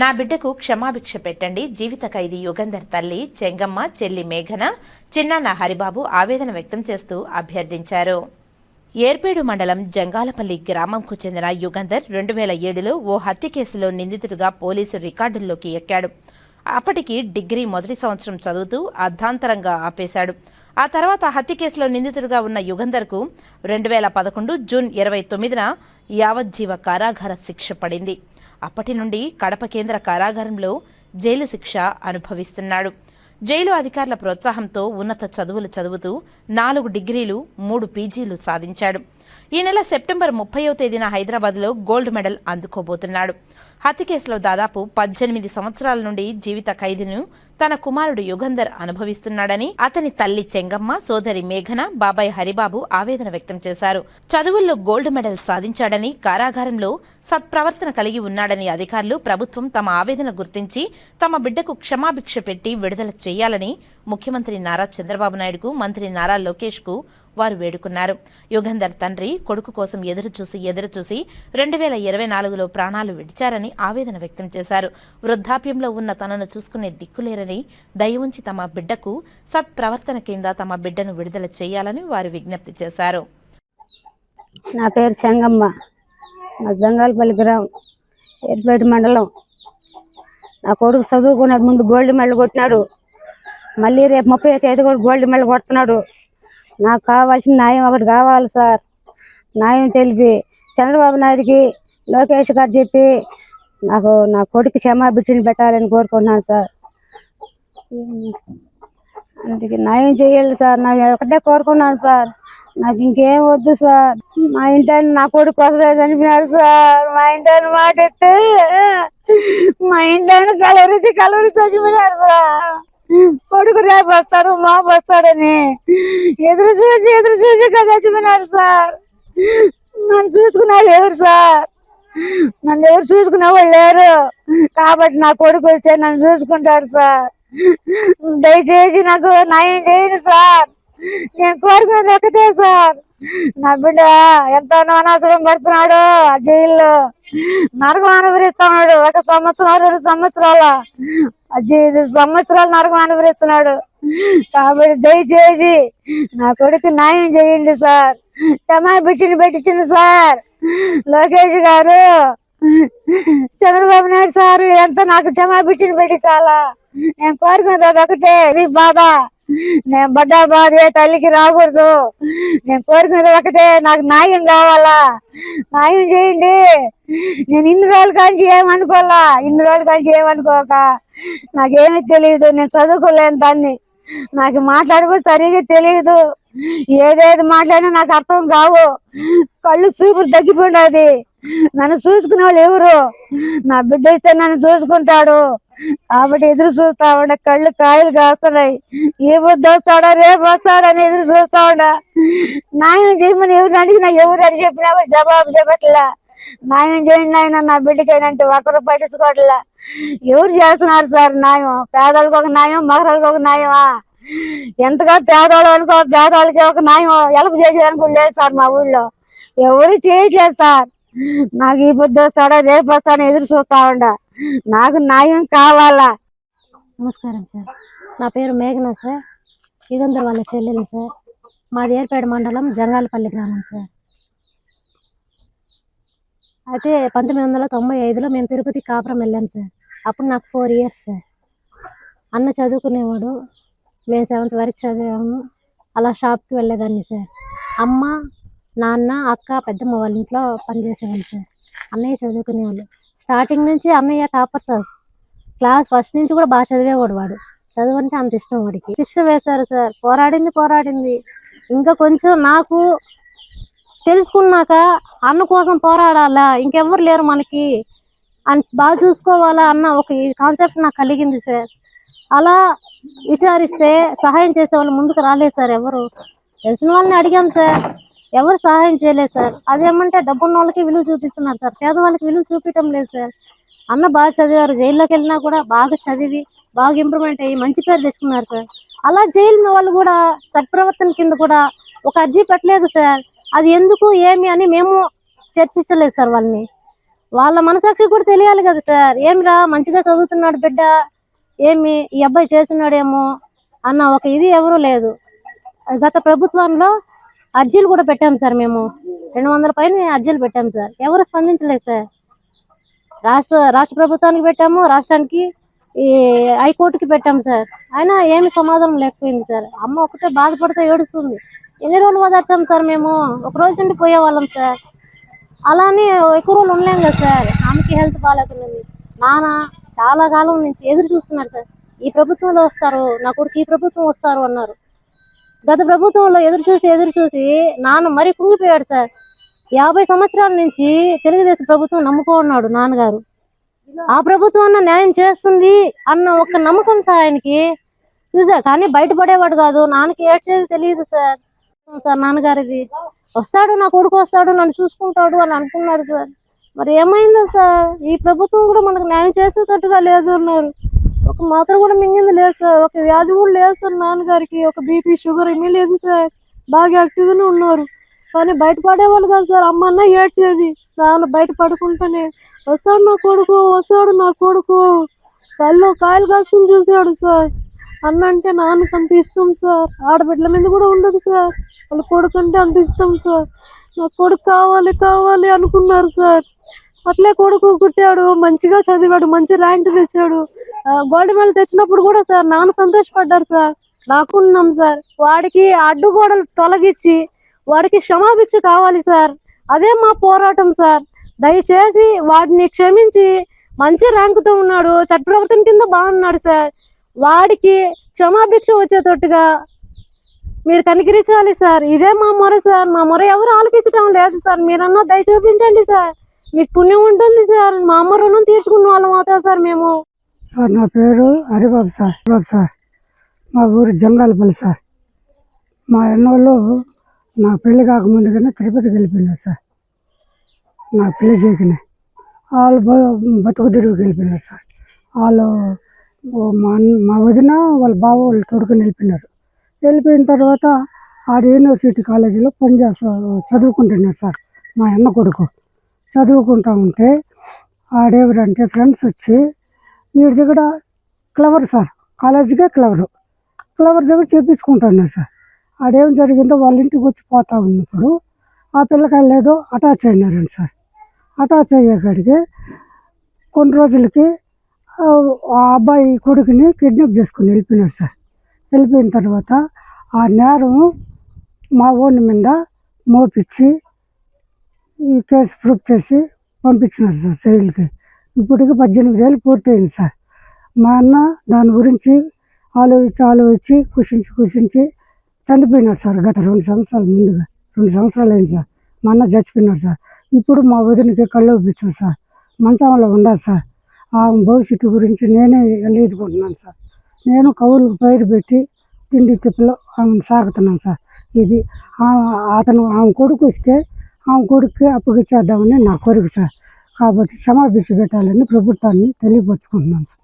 నా బిడ్డకు క్షమాభిక్ష పెట్టండి. జీవిత ఖైదీ యుగంధర్ తల్లి చెంగమ్మ చెల్లి మేఘన చిన్నాన్న హరిబాబు ఆవేదన వ్యక్తం చేస్తూ అభ్యర్థించారు. ఏర్పేడు మండలం జంగాలపల్లి గ్రామంకు చెందిన యుగంధర్ రెండు వేల ఏడులో ఓ హత్య కేసులో నిందితుడిగా పోలీసు రికార్డుల్లోకి ఎక్కాడు. అప్పటికి డిగ్రీ మొదటి సంవత్సరం చదువుతూ అర్ధాంతరంగా ఆపేశాడు. ఆ తర్వాత హత్య కేసులో నిందితుడిగా ఉన్న యుగంధర్కు రెండు వేల పదకొండు జూన్ ఇరవై తొమ్మిదిన యావజ్జీవ కారాగార శిక్ష పడింది. అప్పటి నుండి కడప కేంద్ర కారాగారంలో జైలు శిక్ష అనుభవిస్తున్నాడు. జైలు అధికారుల ప్రోత్సాహంతో ఉన్నత చదువులు చదువుతూ నాలుగు డిగ్రీలు మూడు పీజీలు సాధించాడు. ఈ నెల సెప్టెంబర్ ముప్పయో తేదీన హైదరాబాద్లో గోల్డ్ మెడల్ అందుకోబోతున్నాడు. హత్య కేసులో దాదాపు పద్దెనిమిది సంవత్సరాల నుండి జీవిత ఖైదీను తన కుమారుడు యుగంధర్ అనుభవిస్తున్నాడని అతని తల్లి చెంగమ్మ సోదరి మేఘన బాబాయ్ హరిబాబు ఆవేదన వ్యక్తం చేశారు. చదువుల్లో గోల్డ్ మెడల్ సాధించాడని కారాగారంలో సత్ప్రవర్తన కలిగి ఉన్నాడని అధికారులు ప్రభుత్వం తమ ఆవేదన గుర్తించి తమ బిడ్డకు క్షమాభిక్ష పెట్టి విడుదల చేయాలని ముఖ్యమంత్రి నారా చంద్రబాబు నాయుడుకు మంత్రి నారా లోకేష్కు వారు వేడుకున్నారు. యుగంధర్ తండ్రి కొడుకు కోసం ఎదురుచూసి ఎదురుచూసి రెండు వేల ఇరవై నాలుగులో ప్రాణాలు విడిచారని ఆవేదన వ్యక్తం చేశారు. వృద్ధాప్యంలో ఉన్న తనను చూసుకునే దిక్కులేరని దయ ఉంచి తమ బిడ్డకు సత్ప్రవర్తన కింద తమ బిడ్డను విడుదల చేయాలని వారు విజ్ఞప్తి చేశారు. నా పేరు చెంగమ్మ. నా జంగాలపల్లి గ్రామం. ఏర్పేట మండలం. నా కొడుకు చదువుకున్నాడు ముందు గోల్డ్ మెడల్ కొట్టినాడు. మళ్ళీ రేపు ముప్పై తేదీ కూడా గోల్డ్ మెడల్ కొడుతున్నాడు. నాకు కావాల్సిన న్యాయం ఒకటి కావాలి సార్. న్యాయం తెలిపి చంద్రబాబు నాయుడికి లోకేష్ గారు చెప్పి నాకు నా కొడుకు క్షమాభిక్షని పెట్టాలని కోరుకుంటున్నాను సార్. అందుకే న్యాయం చేయాలి సార్. నాకు ఒకటే కోరుకున్నాను సార్. నాకు ఇంకేం వద్దు సార్. మా ఇంటాన్ని నా కొడుకు కోసమే చనిపోయినాడు సార్. మా ఇంటాన్ని మాట ఎత్తే మా ఇంటాన్ని కలవరించి కలవరించి చచ్చిపోయినారు సార్. కొడుకు రేపు వస్తారు మా వస్తాడని ఎదురు చూసి ఎదురు చూసి కదా చచ్చిపోయినాడు సార్. నన్ను చూసుకున్నారు ఎవరు సార్? నన్ను ఎవరు చూసుకునే వాళ్ళు లేరు. కాబట్టి నా కొడుకు వస్తే నన్ను చూసుకుంటాడు సార్. దయచేసి నాకు నయం చేయండి సార్. నేను కోరుకునేది ఒకటే సార్. నా బిడ్డ ఎంతో అనవసరం పడుతున్నాడు ఆ జైల్లో. నరకం అనుభవిస్తున్నాడు. ఒక సంవత్సరం రెండు సంవత్సరాల. ఐదు సంవత్సరాలు నరకం అనుభవిస్తున్నాడు. కాబట్టి దయచేసి నా కొడుకు న్యాయం చేయండి సార్. టమా బిట్టిని పెట్టించింది సార్. లోకేష్ గారు చంద్రబాబు నాయుడు సార్ ఎంత నాకు క్షమా బిట్టిని పెట్టించాలా నేను కోరుకున్నది అది ఒకటే ఇది బాధ. నేను బడ్డా బాధ ఏ తల్లికి రాకూడదు. నేను కోరుకున్నది ఒకటే నాకు న్యాయం కావాలా? న్యాయం చేయండి. నేను ఇన్ని రోజుల కాంచి ఏమనుకోవాలా? ఇన్ని రోజుల కాంచి ఏమనుకోక. నాకేమీ తెలియదు నేను చదువుకోలేను దాన్ని. నాకు మాట్లాడుకో సరిగా తెలియదు ఏదేది మాట్లాడినా నాకు అర్థం కావు. కళ్ళు చూపులు తగ్గిపోయినది. నన్ను చూసుకునే వాళ్ళు ఎవరు? నా బిడ్డ ఇస్తే నన్ను చూసుకుంటాడు. కాబట్టి ఎదురు చూస్తా ఉండ. కళ్ళు కాయలు కాస్తున్నాయి. ఏ బుద్ధి వస్తాడా రేపు వస్తాడని ఎదురు చూస్తా ఉండ. నాయన చేయమని ఎవరు అడిగినా ఎవరు అని చెప్పినా జవాబు చెప్పట్లా న్యాయం చేయండి ఆయన నా బిడ్డకైనంటే ఒకరు పట్టించుకోవట్లా ఎవరు చేస్తున్నారు సార్ న్యాయం పేదలకు ఒక న్యాయం మగరాలకు ఒక న్యాయమా ఎంతగా పేదవాళ్ళు అనుకో పేదవాళ్ళకి ఒక న్యాయం ఎలప చేసేదానికి లేదు సార్ మా ఊళ్ళో. ఎవరు చేయట్లేదు సార్. నాకు ఈ బుద్ధి వస్తాడా రేపు వస్తాడా ఎదురు చూస్తా ఉండ. నాకు న్యాయం కావాలా? నమస్కారం సార్. నా పేరు మేఘన సార్. ఇదంతా వాళ్ళ చెల్లెలు సార్. మాది ఏర్పేట మండలం జంగాలపల్లి గ్రామం సార్. అయితే పంతొమ్మిది వందల తొంభై ఐదులో మేము తిరుపతి కాపురం వెళ్ళాం సార్. అప్పుడు నాకు ఫోర్ ఇయర్స్ సార్. అన్న చదువుకునేవాడు. మేము సెవెంత్ వరకు చదివాము. అలా షాప్కి వెళ్ళేదాన్ని సార్. అమ్మ నాన్న అక్క పెద్దమ్మ వాళ్ళ ఇంట్లో పనిచేసేవాళ్ళు సార్. అన్నయ్య చదువుకునేవాళ్ళు. స్టార్టింగ్ నుంచి అన్నయ్య టాపర్ సార్. క్లాస్ ఫస్ట్ నుంచి కూడా బాగా చదివేవాడు వాడు. చదువు అంటే అంత ఇష్టం వాడికి. శిక్ష వేశారు సార్. పోరాడింది పోరాడింది. ఇంకా కొంచెం నాకు తెలుసుకున్నాక అన్న కోసం పోరాడాలా? ఇంకెవ్వరు లేరు మనకి. అని బాగా చూసుకోవాలా అన్న ఒక కాన్సెప్ట్ నాకు కలిగింది సార్. అలా విచారిస్తే సహాయం చేసే వాళ్ళు ముందుకు రాలేదు సార్ ఎవరు. తెలిసిన వాళ్ళని అడిగాం సార్. ఎవరు సహాయం చేయలేదు సార్. అదేమంటే డబ్బున్న వాళ్ళకి విలువ చూపిస్తున్నారు సార్. పేదవాళ్ళకి విలువ చూపించడం లేదు సార్. అన్న బాగా చదివారు. జైల్లోకి వెళ్ళినా కూడా బాగా చదివి బాగా ఇంప్రూవ్మెంట్ అయ్యి మంచి పేరు తెచ్చుకున్నారు సార్. అలా జైలు వాళ్ళు కూడా సత్ప్రవర్తన కింద కూడా ఒక అర్జీ పెట్టలేదు సార్. అది ఎందుకు ఏమి అని మేము చర్చించలేదు సార్ వాళ్ళని. వాళ్ళ మనసాక్షి కూడా తెలియాలి కదా సార్. ఏమిరా మంచిగా చదువుతున్నాడు బిడ్డ ఏమి ఈ అబ్బాయి చేస్తున్నాడేమో అన్న ఒక ఇది ఎవరూ లేదు. గత ప్రభుత్వంలో అర్జీలు కూడా పెట్టాం సార్ మేము. రెండు వందల పైన అర్జీలు పెట్టాం సార్. ఎవరు స్పందించలేదు సార్. రాష్ట్ర రాష్ట్ర ప్రభుత్వానికి పెట్టాము రాష్ట్రానికి ఈ హైకోర్టుకి పెట్టాం సార్. అయినా ఏమి సమాధానం లేకపోయింది సార్. అమ్మ ఒకటే బాధపడితే ఏడుస్తుంది. ఎన్ని రోజులు ఓదార్చాం సార్ మేము? ఒక రోజు నుండి పోయేవాళ్ళం సార్. అలానే ఎక్కువ రోజులు ఉండలేం కదా సార్. ఆమెకి హెల్త్ బాగాలేకుండా నాన్న చాలా కాలం నుంచి ఎదురు చూస్తున్నారు సార్. ఈ ప్రభుత్వంలో వస్తారు. నా కొడుకు ఈ ప్రభుత్వం వస్తారు అన్నారు. గత ప్రభుత్వంలో ఎదురు చూసి ఎదురు చూసి నాన్న మరీ కుంగిపోయాడు సార్. యాభై సంవత్సరాల నుంచి తెలుగుదేశం ప్రభుత్వం నమ్ముకున్నాడు నాన్నగారు. ఆ ప్రభుత్వం అన్న న్యాయం చేస్తుంది అన్న ఒక నమ్మకం సార్ ఆయనకి. చూసా కానీ బయటపడేవాడు కాదు. నాన్నకి ఏడ్చేది తెలియదు సార్. సార్ నాన్నగారిది వస్తాడు నా కొడుకు వస్తాడు నన్ను చూసుకుంటాడు అని అనుకున్నాడు సార్. మరి ఏమైందో సార్? ఈ ప్రభుత్వం కూడా మనకు న్యాయం చేసేటట్టుగా లేదు అన్నారు. ఒక మాత్రం కూడా మింగింది లేదు సార్. ఒక వ్యాధి కూడా లేదు సార్ నాన్నగారికి. ఒక బీపీ షుగర్ ఏమీ లేదు సార్. బాగా యాక్టివ్గానే ఉన్నారు. కానీ బయట పడేవాళ్ళు కాదు సార్. అమ్మ అన్న ఏడ్చేది. నాన్న బయటపడుకుంటూనే వస్తాడు నా కొడుకు వస్తాడు నా కొడుకు కళ్ళు కాయలు కాసుకుని చూసాడు సార్. అన్న అంటే నాన్న కంటే ఇష్టం సార్. ఆడబిడ్డల మీద కూడా ఉండదు సార్. వాళ్ళ కొడుకు అంటే అంత ఇష్టం సార్. నా కొడుకు కావాలి కావాలి అనుకున్నారు సార్. అట్లే కొడుకు పుట్టాడు మంచిగా చదివాడు మంచి ర్యాంక్ తెచ్చాడు. గోల్డ్ మెడల్ తెచ్చినప్పుడు కూడా సార్ నాన్న సంతోషపడ్డారు సార్. నాకున్నాం సార్. వాడికి అడ్డుగోడలు తొలగించి వాడికి క్షమాభిక్ష కావాలి సార్. అదే మా పోరాటం సార్. దయచేసి వాడిని క్షమించి మంచి ర్యాంకుతో ఉన్నాడు చట్టప్రవర్తన కింద బాగున్నాడు సార్. వాడికి క్షమాభిక్ష వచ్చేటట్టుగా మీరు కనికరించాలి సార్. ఇదే మా మొర సార్. మా మొర ఎవరు ఆలకించడం లేదు సార్. మీరన్నా దయ చూపించండి సార్. మీకు పుణ్యం ఉంటుంది సార్. మా అమ్మ రుణం తీర్చుకున్న వాళ్ళం అవుతాం సార్ మేము. సార్ నా పేరు హరిబాబు సార్. హరిబాబు సార్. మా ఊరు జంగాలపల్లి సార్. మా ఎన్నోళ్ళు నా పెళ్ళి కాకముందుగానే తిరుపతికి వెళ్ళిపోయినారు సార్. నా పెళ్ళి చేసిన వాళ్ళు బతుకు తిరుగుకి వెళ్ళిపోయినారు సార్. వాళ్ళు మా మా వదిన వాళ్ళ బావ వాళ్ళు తోడుకొని వెళ్ళిపోయినారు. వెళ్ళిపోయిన తర్వాత ఆడ యూనివర్సిటీ కాలేజీలో పనిచేస్తా చదువుకుంటున్నాడు సార్ మా అన్న కొడుకు. చదువుకుంటా ఉంటే ఆడెవరంటే ఫ్రెండ్స్ వచ్చి వీడి దగ్గర క్లవర్ సార్ కాలేజీకే క్లవరు. క్లవర్ దగ్గర చేపించుకుంటున్నారు సార్. ఆడేం జరిగిందో వాళ్ళ ఇంటికి వచ్చి పోతా ఉన్నప్పుడు ఆ పిల్లకాయలు లేదో అటాచ్ అయినారండి సార్. అటాచ్ అయ్యేకాడికి కొన్ని రోజులకి ఆ అబ్బాయి కొడుకుని కిడ్నాప్ చేసుకుని వెళ్ళిపోయినాడు సార్. వెళ్ళిపోయిన తర్వాత ఆ నేరం మా ఓన్ మీద మోపించి ఈ కేసు ప్రూఫ్ చేసి పంపించినారు సార్ జైలుకి. ఇప్పటికి పద్దెనిమిది ఏళ్ళు పూర్తయింది సార్. మా అన్న దాని గురించి ఆలోచించి ఆలోచించి కుషించి కుషించి చనిపోయినాడు సార్ గత రెండు సంవత్సరాల ముందుగా. రెండు సంవత్సరాలు అయింది సార్. మా అన్న చచ్చిపోయినాడు సార్. ఇప్పుడు మా వదినకి కళ్ళు ఇప్పించాను సార్. మంచంలో ఉండాలి సార్. ఆ భవిష్యత్తు గురించి నేనే ఎదుర్కొంటున్నాను సార్. నేను కవులకు పైరు పెట్టి తిండి తిప్పలో ఆమెను సాగుతున్నాను సార్. ఇది ఆ- అతను ఆమె కొడుకు వస్తే ఆమె కొడుకు అప్పగిచ్చేద్దామని నా కోరిక సార్. కాబట్టి క్షమాభిక్ష పెట్టాలని ప్రభుత్వాన్ని తెలియపరుచుకుంటున్నాను సార్.